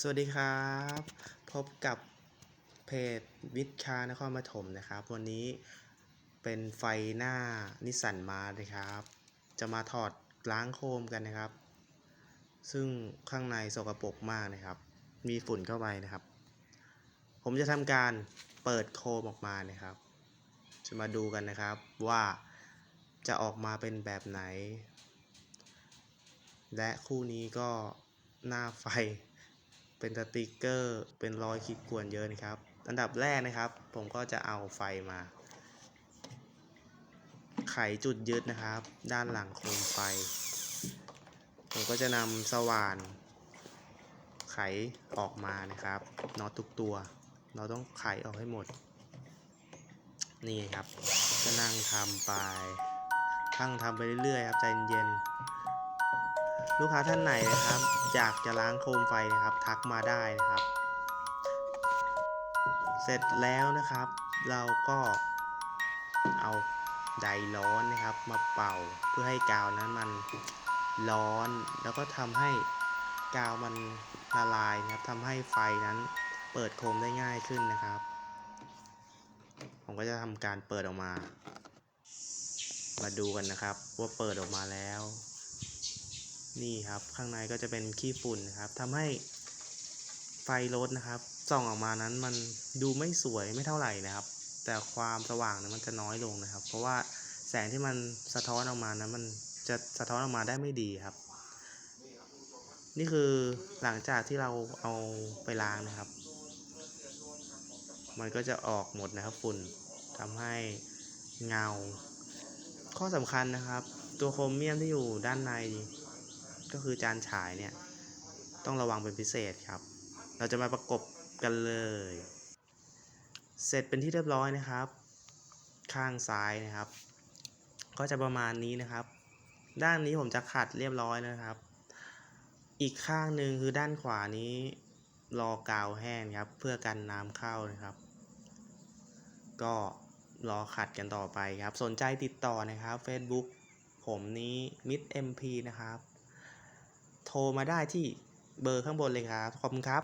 สวัสดีครับ พบกับเพจวิทย์คานครปฐมนะครับ วันนี้เป็นไฟหน้านิสสันมาเลยครับ จะมาถอดล้างโคมกันนะครับ ซึ่งข้างในสกปรกมากนะครับ มีฝุ่นเข้าไปนะครับ ผมจะทำการเปิดโคมออกมานะครับ จะมาดูกันนะครับว่าจะออกมาเป็นแบบไหน และคู่นี้ก็หน้าไฟ เป็นสติกเกอร์เป็นรอยขีดข่วนเยอะนะครับ อันดับแรกนะครับ ผมก็จะเอาไฟมา ไขจุดยึดนะครับ ด้านหลังโคมไฟ ผมก็จะนำสว่าน ไขออกมานะครับน็อตทุกตัว เราต้องไขออกให้หมด นี่ครับก็นั่งทำไปทั้งทำไปเรื่อยๆครับใจเย็นๆ ลูกค้าท่านไหนนะครับ อยากจะล้างโคมไฟนะครับ ทักมาได้นะครับ เสร็จแล้วนะครับ เราก็เอาไดร้อนนะครับ มาเป่าเพื่อให้กาวนั้นมันร้อน แล้วก็ทำให้กาวมันละลายนะครับทำให้ไฟนั้นเปิดโคมได้ง่ายขึ้นนะครับ ผมก็จะทำการเปิดออกมา มาดูกันนะครับ ว่าเปิดออกมาแล้ว นี่ครับข้างในก็จะเป็นขี้ฝุ่นนะครับทำให้ไฟรถนะครับส่องออกมานั้นมันดูไม่สวยไม่เท่าไหร่นะครับ แต่ความสว่างนั้นมันจะน้อยลงนะครับ เพราะว่าแสงที่มันสะท้อนออกมานั้นมันจะสะท้อนออกมาได้ไม่ดีครับ นี่คือหลังจากที่เราเอาไปล้างนะครับ มันก็จะออกหมดนะครับฝุ่นทำให้เงา ข้อสำคัญนะครับ ตัวโครเมียมที่อยู่ด้านใน ก็คือจานฉายเนี่ย ต้องระวังเป็นพิเศษครับ เราจะมาประกบกันเลย เสร็จเป็นที่เรียบร้อยนะครับ ข้างซ้ายนะครับ ก็จะประมาณนี้นะครับ ด้านนี้ผมจะขัดเรียบร้อยนะครับ อีกข้างหนึ่งคือด้านขวานี้รอกาวแห้งครับ เพื่อกันน้ำเข้านะครับ ก็รอขัดกันต่อไปครับ สนใจติดต่อนะครับ Facebook ผมนี้มิด MP นะครับ โทรมาได้ที่เบอร์ข้างบนเลยครับ ขอบคุณครับ